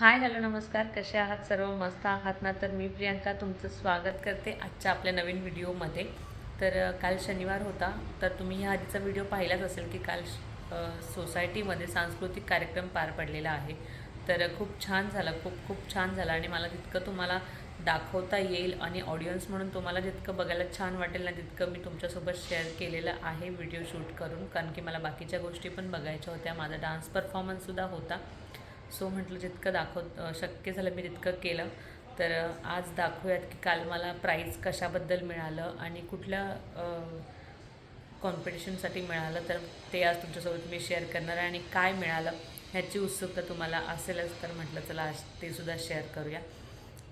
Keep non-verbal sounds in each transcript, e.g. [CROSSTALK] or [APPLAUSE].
Hi hello नमस्कार. कसे आहात सर्व? मस्त आहात ना? तर मी प्रियांका तुमचं स्वागत करते आजच्या आपल्या नवीन व्हिडिओमध्ये. तर काल शनिवार होता. तर तुम्ही ह्या आधीचा व्हिडिओ पाहिलाच असेल की काल सोसायटीमध्ये सांस्कृतिक कार्यक्रम पार पडलेला आहे. तर खूप छान झाला. खूप खूप छान झाला. आणि मला तितकं तुम्हाला दाखवता येईल आणि ऑडियन्स म्हणून तुम्हाला जितकं बघायला छान वाटेल ना तितकं मी तुमच्यासोबत शेअर केलेलं आहे व्हिडिओ शूट करून. कारण की मला बाकीच्या गोष्टी पण बघायच्या होत्या. माझा डान्स परफॉर्मन्ससुद्धा होता. सो म्हटलं जितकं दाखव शक्य झालं मी तितकं केलं. तर आज दाखवूयात की काल मला प्राईज कशाबद्दल मिळालं आणि कुठल्या कॉम्पिटिशनसाठी मिळालं. तर ते आज तुमच्यासोबत मी शेअर करणार आहे आणि काय मिळालं ह्याची उत्सुकता तुम्हाला असेलच तर म्हटलं चला आज ते सुद्धा शेअर करूया.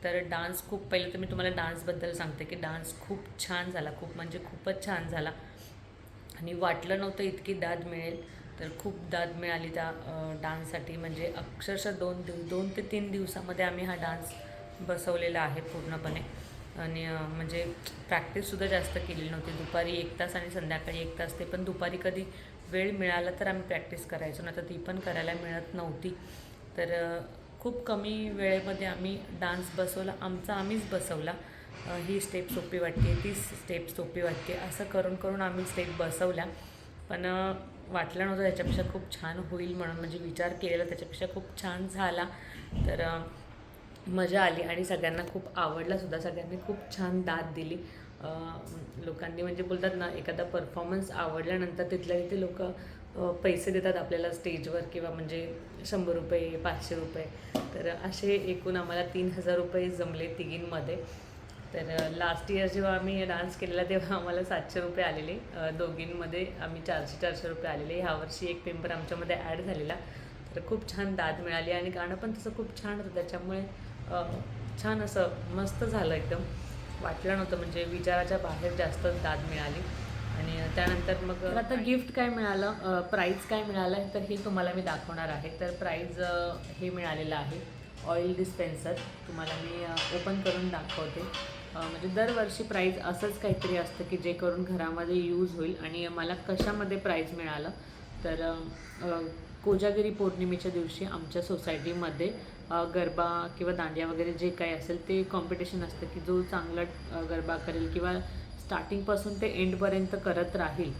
तर डान्स खूप पहिले तर मी तुम्हाला डान्सबद्दल सांगते की डान्स खूप छान झाला खूप म्हणजे खूपच छान झाला. आणि वाटलं नव्हतं इतकी दाद मिळेल. तर खूप दाद मिळाली त्या डान्ससाठी. म्हणजे अक्षरशः दोन दिव दोन ते तीन दिवसामध्ये आम्ही हा डान्स बसवलेला आहे पूर्णपणे. आणि म्हणजे प्रॅक्टिससुद्धा जास्त केलेली नव्हती. दुपारी एक तास आणि संध्याकाळी एक तास ते पण दुपारी कधी वेळ मिळाला तर आम्ही प्रॅक्टिस करायचो. ना तर ती पण करायला मिळत नव्हती. तर खूप कमी वेळेमध्ये आम्ही डान्स बसवला. आमचा आम्हीच बसवला. ही स्टेप सोपी वाटते ती स्टेप सोपी वाटते. असं करून करून आम्ही स्टेप बसवल्या. पण वाटलं नव्हतं त्याच्यापेक्षा खूप छान होईल म्हणून म्हणजे विचार केलेला त्याच्यापेक्षा खूप छान झाला. तर मजा आली आणि सगळ्यांना खूप आवडला सुद्धा. सगळ्यांनी खूप छान दाद दिली. लोकांनी म्हणजे बोलतात ना एखादा परफॉर्मन्स आवडल्यानंतर तिथल्या तिथे लोक पैसे देतात आपल्याला स्टेजवर किंवा म्हणजे शंभर रुपये पाचशे रुपये. तर असे एकूण आम्हाला तीन हजार रुपये जमले तिघींमध्ये. तर लास्ट इयर जेव्हा आम्ही डान्स केलेला तेव्हा आम्हाला सातशे रुपये आलेले. दोघींमध्ये आम्ही चारशे चारशे रुपये आलेले. ह्यावर्षी एक मेंबर आमच्यामध्ये ॲड झालेला. तर खूप छान दाद मिळाली आणि गाणं पण तसं खूप छान होतं. त्याच्यामुळे छान असं मस्त झालं एकदम. वाटलं नव्हतं म्हणजे विचाराच्या बाहेर जास्त दाद मिळाली. आणि त्यानंतर मग आता गिफ्ट काय मिळालं? प्राईज काय मिळालं तर हे तुम्हाला मी दाखवणार आहे. तर प्राईज हे मिळालेलं आहे. ऑइल डिस्पेन्सर तुम्हाला मी ओपन करून दाखवते. म्हणजे दरवर्षी प्राईज असंच काहीतरी असतं की जे करून घरामध्ये यूज होईल आणि मला कशामध्ये प्राईज मिळालं. तर कोजागिरी पौर्णिमेच्या दिवशी आमच्या सोसायटीमध्ये गरबा किंवा दांडिया वगैरे जे काही असेल ते कॉम्पिटिशन असतं की जो चांगला गरबा करेल किंवा स्टार्टिंगपासून ते एंडपर्यंत करत राहील.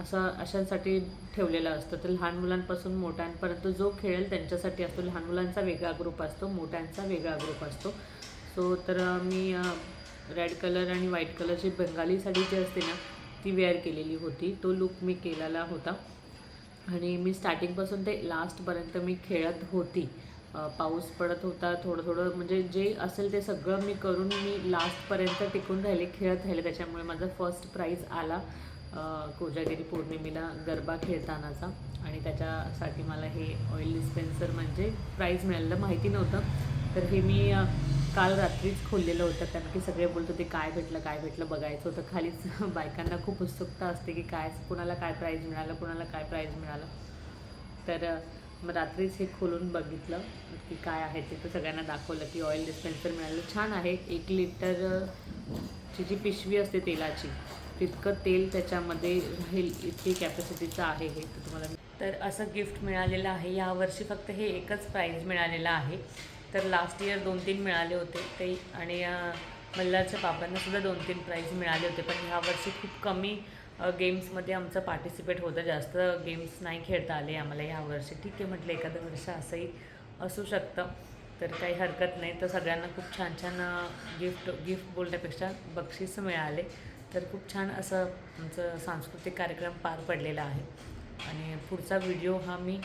असं अशांसाठी ठेवलेलं असतं. तर लहान मुलांपासून मोठ्यांपर्यंत जो खेळेल त्यांच्यासाठी असतो. लहान मुलांचा वेगळा ग्रुप असतो मोठ्यांचा वेगळा ग्रुप असतो. सो तर मी रेड कलर आणि व्हाईट कलरची बंगाली साडी जी असते ना ती वेअर केलेली होती. तो लुक मी केलेला होता. आणि मी स्टार्टिंगपासून ते लास्टपर्यंत मी खेळत होती. पाऊस पडत होता थोडं थोडं म्हणजे जे असेल ते सगळं मी करून मी लास्टपर्यंत टिकून राहिले खेळत राहिले. त्याच्यामुळे माझा फर्स्ट प्राईज आला कोजागिरी पौर्णिमेला गरबा खेळतानाचा. आणि त्याच्यासाठी मला हे ऑइल डिस्पेन्सर म्हणजे प्राईज मिळालेलं माहिती नव्हतं. तर हे मी काल रात्रीच खोललेलं होतं कारण की सगळे बोलत होते काय भेटलं काय भेटलं? बघायचं होतं. खालीच [LAUGHS] बायकांना खूप उत्सुकता असते की काय कुणाला काय प्राईज मिळालं कुणाला काय प्राईज मिळालं. तर मग रात्रीच हे खोलून बघितलं की काय आहे ते. तर सगळ्यांना दाखवलं की ऑइल डिस्पेन्सर मिळालं. छान आहे. एक लिटर ची जी पिशवी असते तेलाची तितकं तेल त्याच्यामध्ये राहील इतकी कॅपॅसिटीचं आहे हे. तुम्हाला तर असं गिफ्ट मिळालेलं आहे. यावर्षी फक्त हे एकच प्राईज मिळालेलं आहे. तर लास्ट इयर दोन तीन मिळाले होते ते आणि अ, मल्हारच्या बाबांना सुद्धा दोन तीन प्राईज मिळाले होते. पण ह्या वर्षी खूप कमी गेम्समध्ये आमचं पार्टिसिपेट होतं. जास्त गेम्स नाही खेळता आले आम्हाला ह्या वर्षी. ठीक आहे म्हटलं एखादं वर्ष असंही असू शकतं. तर काही हरकत नाही. तर सगळ्यांना खूप छान छान गिफ्ट गिफ्ट बोलण्यापेक्षा बक्षीस मिळाले. तर खूप छान असं आमचं सांस्कृतिक कार्यक्रम पार पडलेला आहे. आणि पुढचा व्हिडिओ हा मी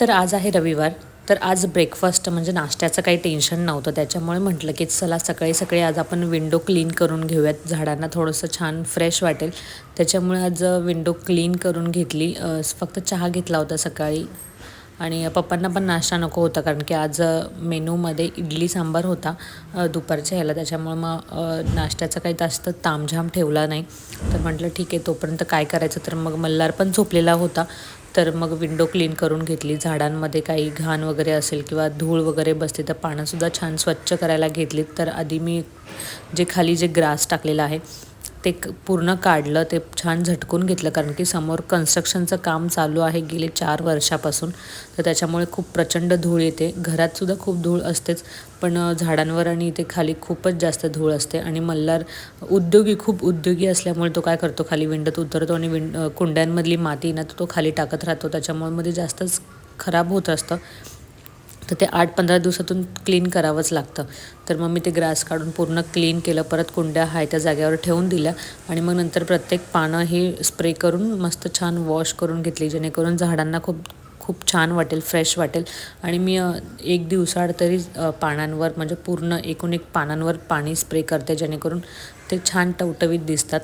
तर आज आहे रविवार. तर आज ब्रेकफास्ट म्हणजे नाश्त्याचं काही टेन्शन नव्हतं. त्याच्यामुळे म्हटलं की चला सकाळी सकाळी आज आपण विंडो क्लीन करून घेऊयात. झाडांना थोडंसं छान फ्रेश वाटेल. त्याच्यामुळे आज विंडो क्लीन करून घेतली. फक्त चहा घेतला होता सकाळी. आणि पप्पांना पण नाश्ता नको होता कारण की आज मेनूमध्ये इडली सांबार होता दुपारच्या ह्याला. त्याच्यामुळे मग नाश्त्याचं नाश्त्याचा काही जास्त तामझाम ठेवला नाही. तर म्हटलं ठीक आहे तोपर्यंत काय करायचं? तर मग मल्हार पण झोपलेला होता. तर मग विंडो क्लीन करून घेतली. झाडांमध्ये काही घाण वगैरे असेल किंवा धूळ वगैरे बसते तर पानंसुद्धा छान स्वच्छ करायला घेतलीत. तर आधी मी जे खाली जे ग्रास टाकलेलं आहे ते क- पूर्ण काढलं ते छान झटकून घेतलं कारण की समोर कन्स्ट्रक्शनचं काम चालू आहे गेले चार वर्षापासून. तर त्याच्यामुळे खूप प्रचंड धूळ येते. घरातसुद्धा खूप धूळ असतेच पण झाडांवर आणि इथे खाली खूपच जास्त धूळ असते. आणि मल्हार उद्योगी खूप उद्योगी असल्यामुळे तो काय करतो खाली विंडत उतरतो आणि विंड कुंड्यांमधली माती ना तो खाली टाकत राहतो. त्याच्यामुळे मध्ये जास्तच खराब होत असतं. तर ते आठ पंधरा दिवसातून क्लीन करावंच लागतं. तर मग मी ते ग्रास काढून पूर्ण क्लीन केलं परत कुंड्या आहे त्या जाग्यावर ठेवून दिल्या आणि मग नंतर प्रत्येक पानं ही स्प्रे करून मस्त छान वॉश करून घेतली जेणेकरून झाडांना खूप खूप छान वाटेल फ्रेश वाटेल. आणि मी एक दिवसाआड तरी पानांवर म्हणजे पूर्ण एकूण एक पानांवर पाणी स्प्रे करते जेणेकरून ते छान टवटवीत दिसतात.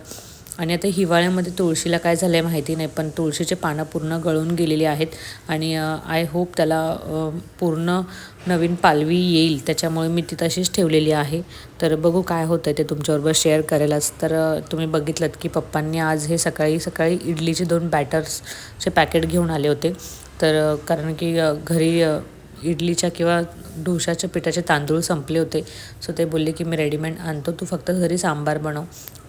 आणि आता हिवाळ्यामध्ये तुळशीला काय झालं आहे माहिती नाही पण तुळशीचे पानं पूर्ण गळून गेलेली आहेत आणि आय होप त्याला पूर्ण नवीन पालवी येईल त्याच्यामुळे मी ती तशीच ठेवलेली आहे. तर बघू काय होतं ते तुमच्याबरोबर शेअर करेलच तर तुम्ही बघितलं की पप्पांनी आज हे सकाळी सकाळी इडलीचे दोन बॅटर्सचे पॅकेट घेऊन आले होते. तर कारण की घरी इडलीच्या किंवा डोशाच्या पिठाचे तांदूळ संपले होते. सो ते बोलले की मी रेडीमेड आणतो. तू फक्त घरी सांबार बनव.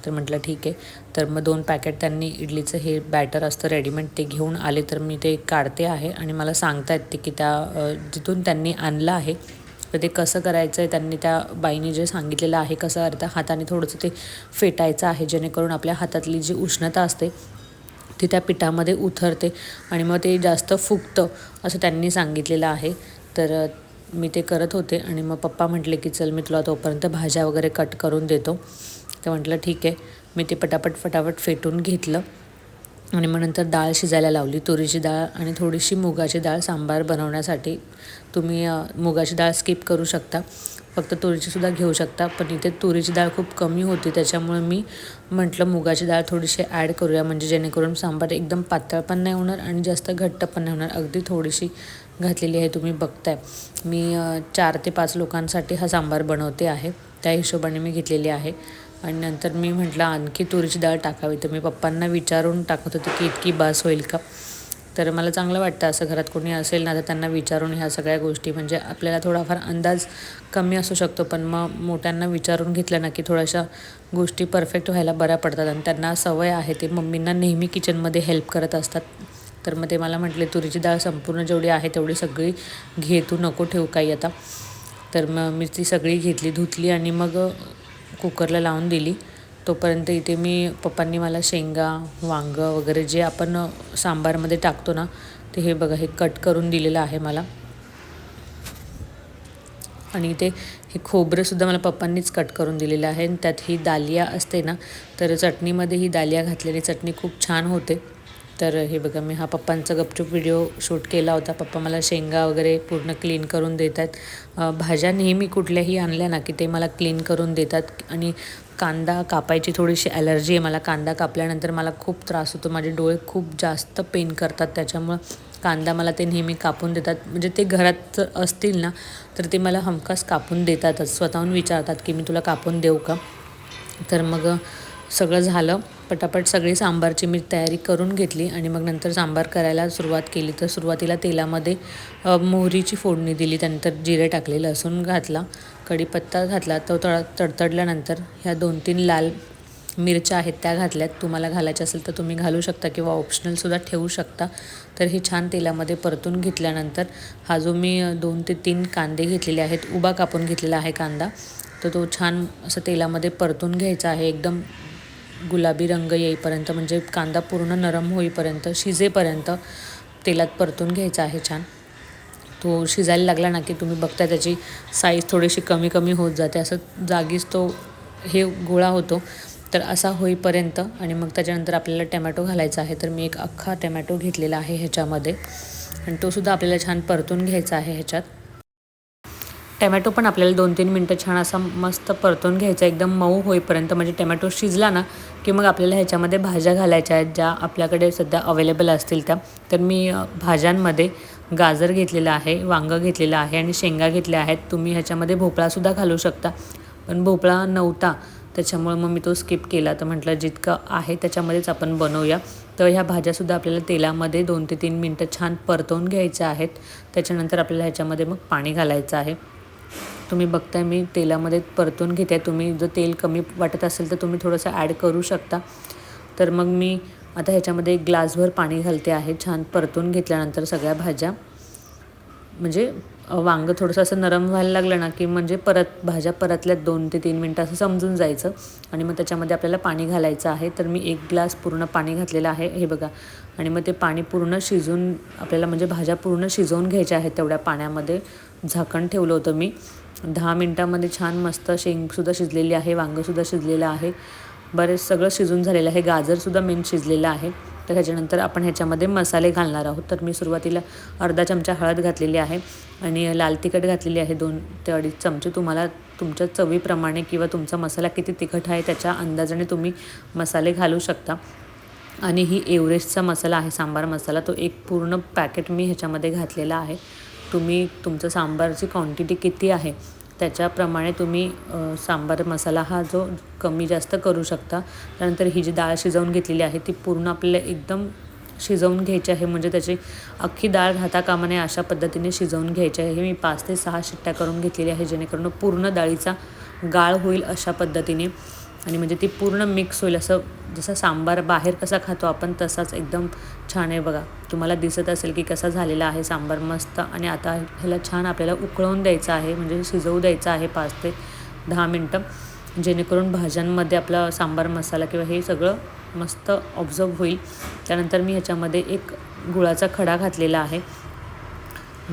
तर म्हटलं ठीक आहे. तर मग दोन पॅकेट त्यांनी इडलीचं हे बॅटर असतं रेडीमेड ते घेऊन आले. तर मी ते काढते आहे आणि मला सांगता येते की त्या जिथून त्यांनी आणलं आहे तर ते कसं करायचं आहे त्यांनी त्या बाईने जे सांगितलेलं आहे कसं अर्धा हाताने थोडंसं ते फेटायचं आहे जेणेकरून आपल्या हातातली जी उष्णता असते ती त्या पिठामध्ये उतरते आणि मग ते जास्त फुगतं असं त्यांनी सांगितलेलं आहे. तर मी ते करत होते आणि मग पप्पा म्हटले की चल मी तुला तोपर्यंत भाज्या वगैरे कट करून देतो. तर म्हटलं ठीक आहे. मी ते पटापट फटाफट फेटून घेतलं आणि मग नंतर डाळ शिजायला लावली. तुरीची डाळ आणि थोडीशी मुगाची डाळ सांबार बनवण्यासाठी तुम्ही मुगाची डाळ स्किप करू शकता. फक्त तुरीचीसुद्धा घेऊ शकता. पण इथे तुरीची डाळ खूप कमी होती. त्याच्यामुळे मी म्हटलं मुगाची डाळ थोडीशी ॲड करूया. म्हणजे जेणेकरून सांबार एकदम पातळ पण नाही होणार आणि जास्त घट्ट पण नाही होणार. अगदी थोडीशी घातलेली आहे तुम्ही बघताय. मी चार ते पाच लोकांसाठी हा सांबार बनवते आहे. त्या हिशोबाने मी घेतलेली आहे. आणि नंतर मी म्हटलं आणखी तुरीची डाळ टाकावी. तर मी पप्पांना विचारून टाकत होते की इतकी बास होईल का? तर मला चांगलं वाटतं असं घरात कोणी असेल ना तर त्यांना विचारून ह्या सगळ्या गोष्टी. म्हणजे आपल्याला थोडाफार अंदाज कमी असू शकतो पण मग मोठ्यांना विचारून घेतलं ना की थोड्याशा गोष्टी परफेक्ट व्हायला बऱ्या पडतात. आणि त्यांना सवय आहे ते मम्मींना नेहमी किचनमध्ये हेल्प करत असतात. तर मग ते मला म्हटले तुरीची डाळ संपूर्ण जेवढी आहे तेवढी सगळी घे तू नको ठेवू काही आता. तर मग मी ती सगळी घेतली धुतली आणि मग कुकरला लावून दिली. तोपर्यंत इथे मी पप्पांनी मला शेंगा वांगं वगैरे जे आपण सांबारमध्ये टाकतो ना ते हे बघा हे कट करून दिलेलं आहे मला. आणि इथे हे खोबरंसुद्धा मला पप्पांनीच कट करून दिलेलं आहे. आणि त्यात ही दालिया असते ना तर चटणीमध्ये ही दालिया घातलेली चटणी खूप छान होते. तर हे बघा मी हा पप्पांचा गपचूप व्हिडिओ शूट केला होता. पप्पा मला शेंगा वगैरे पूर्ण क्लीन करून देतात. भाज्या नेहमी कुठल्याही आणल्या ना की ते मला क्लीन करून देतात. आणि कांदा कापायची थोडीशी ॲलर्जी आहे. मला कांदा कापल्यानंतर मला खूप त्रास होतो. माझे डोळे खूप जास्त पेन करतात. त्याच्यामुळं कांदा मला ते नेहमी कापून देतात. म्हणजे ते घरात असतील ना तर ते मला हमखास कापून देतातच. स्वतःहून विचारतात की मी तुला कापून देऊ का? तर मग सगळं झालं. पटापट सगळी सांबारची मी तयारी करून घेतली आणि मग नंतर सांबार करायला सुरुवात केली. तर सुरुवातीला तेलामध्ये मोहरीची फोडणी दिली. त्यानंतर जिरे टाकले लसूण घातला कढीपत्ता घातला. तो तळ तडतडल्यानंतर ह्या दोन तीन लाल मिरच्या आहेत त्या घातल्यात. तुम्हाला घालायच्या असेल तर तुम्ही घालू शकता किंवा ऑप्शनलसुद्धा ठेवू शकता. तर हे छान तेलामध्ये परतून घेतल्यानंतर हा जो मी दोन ते तीन कांदे घेतलेले आहेत उभा कापून घेतलेला आहे कांदा. तर तो छान असं तेलामध्ये परतून घ्यायचा आहे. एकदम गुलाबी रंग येईपर्यंत म्हणजे कांदा पूर्ण नरम होईपर्यंत शिजेपर्यंत तेलात परतून घ्यायचा आहे छान. तो शिजायला लागला ना की तुम्ही बघता त्याची साईज थोडीशी कमी कमी होत जाते. असं जागीच तो हे गोळा होतो. तर असा होईपर्यंत आणि मग त्याच्यानंतर आपल्याला टमॅटो घालायचा आहे. तर मी एक अख्खा टमॅटो घेतलेला आहे ह्याच्यामध्ये. आणि तोसुद्धा आपल्याला छान परतून घ्यायचा आहे ह्याच्यात. टमॅटो पण आपल्याला दोन तीन मिनटं छान असा मस्त परतून घ्यायचा एकदम मऊ होईपर्यंत. म्हणजे टमॅटो शिजला ना की मग आपल्याला ह्याच्यामध्ये भाज्या घालायच्या आहेत ज्या आपल्याकडे सध्या अवेलेबल असतील त्या. तर मी भाज्यांमध्ये गाजर घेतलेलं आहे वांगं घेतलेलं आहे आणि शेंगा घेतल्या आहेत. तुम्ही ह्याच्यामध्ये भोपळासुद्धा घालू शकता. पण भोपळा नव्हता त्याच्यामुळे मग मी तो स्किप केला. तर म्हटलं जितकं आहे त्याच्यामध्येच आपण बनवूया. तर ह्या भाज्यासुद्धा आपल्याला तेलामध्ये दोन ते तीन मिनटं छान परतवून घ्यायच्या आहेत. त्याच्यानंतर आपल्याला ह्याच्यामध्ये मग पाणी घालायचं आहे. तुम्ही बघताय मी तेलामध्ये परतून घेते. तुम्ही जर तेल कमी वाटत असेल तर तुम्ही थोडंसं ॲड करू शकता. तर मग मी आता ह्याच्यामध्ये एक ग्लासभर पाणी घालते आहे. छान परतून घेतल्यानंतर सगळ्या भाज्या. म्हणजे वांगं थोडंसं असं नरम व्हायला लागलं ना की म्हणजे परत भाज्या परतल्या दोन ते तीन मिनटं असं समजून जायचं. आणि मग त्याच्यामध्ये आपल्याला पाणी घालायचं आहे. तर मी एक ग्लास पूर्ण पाणी घातलेलं आहे. हे बघा. आणि मग ते पाणी पूर्ण शिजून आपल्याला म्हणजे भाज्या पूर्ण शिजवून घ्यायच्या आहेत तेवढ्या पाण्यामध्ये. झाकण ठेवलं होतं मी. दहा मिनटामध्ये छान मस्त शेंगसुद्धा शिजलेली आहे वांगंसुद्धा शिजलेलं आहे. बरेच सगळं शिजून झालेलं आहे गाजरसुद्धा मेन शिजलेलं आहे. तर ह्याच्यानंतर आपण ह्याच्यामध्ये मसाले घालणार आहोत. तर मी सुरुवातीला अर्धा चमचा हळद घातलेली आहे आणि लाल तिखट घातलेली आहे दोन ते अडीच चमचे. तुम्हाला तुमच्या चवीप्रमाणे किंवा तुमचा मसाला किती तिखट आहे त्याच्या अंदाजाने तुम्ही मसाले घालू शकता. आणि ही एव्हरेस्टचा मसाला आहे सांबार मसाला. तो एक पूर्ण पॅकेट मी ह्याच्यामध्ये घातलेला आहे. तुम्ही तुमचं सांबारची क्वांटिटी किती आहे त्याच्याप्रमाणे तुम्ही सांबार मसाला हा जो कमी जास्त करू शकता. त्यानंतर ही जी डाळ शिजवून घेतलेली आहे ती पूर्ण आपल्याला एकदम शिजवून घ्यायची आहे. म्हणजे त्याची अख्खी डाळ राहता कामा नये अशा पद्धतीने शिजवून घ्यायची आहे. हे मी पाच ते सहा शिट्ट्या करून घेतलेली आहे जेणेकरून पूर्ण डाळीचा गाळ होईल अशा पद्धतीने. आणि म्हणजे ती पूर्ण मिक्स होईल. असं जसं सांबार बाहेर कसा खातो आपण तसाच एकदम छान आहे बघा. तुम्हाला दिसत असेल की कसा झालेला आहे सांबार मस्त. आणि आता ह्याला छान आपल्याला उकळवून द्यायचं आहे म्हणजे शिजवू द्यायचं आहे पाच ते दहा मिनटं. जेणेकरून भाज्यांमध्ये आपला सांबार मसाला किंवा हे सगळं मस्त ऑब्झर्व होईल. त्यानंतर मी ह्याच्यामध्ये एक गुळाचा खडा घातलेला आहे.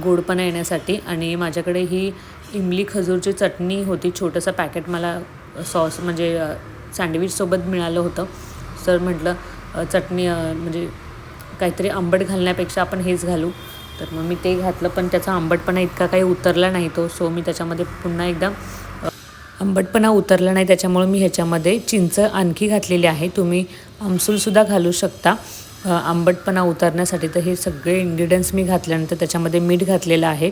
गोडपणा येण्यासाठी. आणि माझ्याकडे ही इमली खजूरची चटणी होती. छोटंसं पॅकेट मला सॉस म्हणजे सँडविचसोबत मिळालं होतं. सर म्हटलं चटणी म्हणजे काहीतरी आंबट घालण्यापेक्षा आपण हेच घालू. तर मग मी ते घातलं पण त्याचा आंबटपणा इतका काही उतरला नाही तो. सो मी त्याच्यामध्ये पुन्हा एकदा आंबटपणा उतरला नाही. त्याच्यामुळे मी ह्याच्यामध्ये चिंच आणखी घातलेली आहे. तुम्ही आमसूलसुद्धा घालू शकता. आंबटपणा उतरण्यासाठी तर हे सगळे इन्ग्रेडियंट्स मी घातल्यानंतर त्याच्यामध्ये मीठ घातलेलं आहे.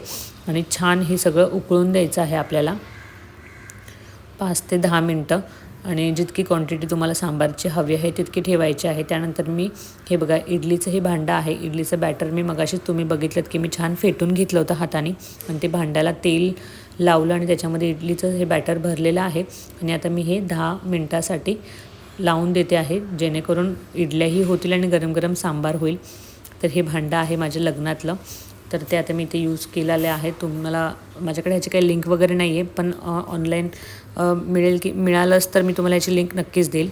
आणि छान हे सगळं उकळून द्यायचं आहे आपल्याला. पाच ते दहा मिनटं आणि जितकी क्वांटिटी तुम्हाला सांबारची हवी आहे तितकी ठेवायची आहे. त्यानंतर मी हे बघा इडलीचं हे भांडं आहे. इडलीचं बॅटर मी मगाशीच तुम्ही बघितलं की मी छान फेटून घेतलं होतं हाताने. आणि ते भांड्याला तेल लावलं आणि त्याच्यामध्ये इडलीचं हे बॅटर भरलेलं आहे. आणि आता मी हे दहा मिनटासाठी लावून देते आहे जेणेकरून इडल्याही होतील आणि गरम गरम सांबार होईल. तर हे भांडं आहे माझ्या लग्नातलं. तर ते आता मी ते यूज केलेले आहे तुम्हाला माझ्याकडे ह्याची काही लिंक वगैरे नाही आहे पण ऑनलाईन मिळेल की मिळालंच तर मी तुम्हाला याची लिंक नक्कीच देईल.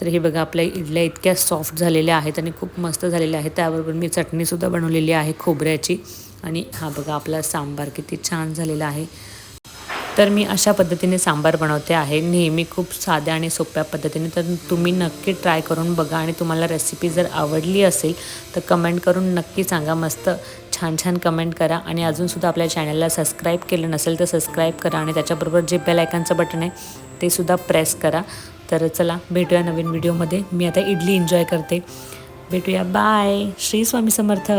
तर हे बघा आपल्या इडल्या इतक्या सॉफ्ट झालेल्या आहेत आणि खूप मस्त झालेल्या आहेत. त्याबरोबर मी चटणीसुद्धा बनवलेली आहे खोबऱ्याची. आणि हा बघा आपला सांबार किती छान झालेला आहे. तर मी अशा पद्धतीने सांबार बनवते आहे. नेहमी खूप साध्या आणि सोप्या पद्धतीने. तर तुम्ही नक्की ट्राय करून बघा आणि तुम्हाला रेसिपी जर आवडली असेल तर कमेंट करून नक्की सांगा. मस्त छान छान कमेंट करा. आणि अजूनसुद्धा आपल्या चॅनलला सबस्क्राईब केलं नसेल तर सबस्क्राईब करा आणि त्याच्याबरोबर जे बेल आयकॉनचं बटन आहे ते सुद्धा प्रेस करा. तर चला भेटूया नवीन व्हिडिओमध्ये मी आता इडली एन्जॉय करते. भेटूया. बाय श्री स्वामी समर्थ.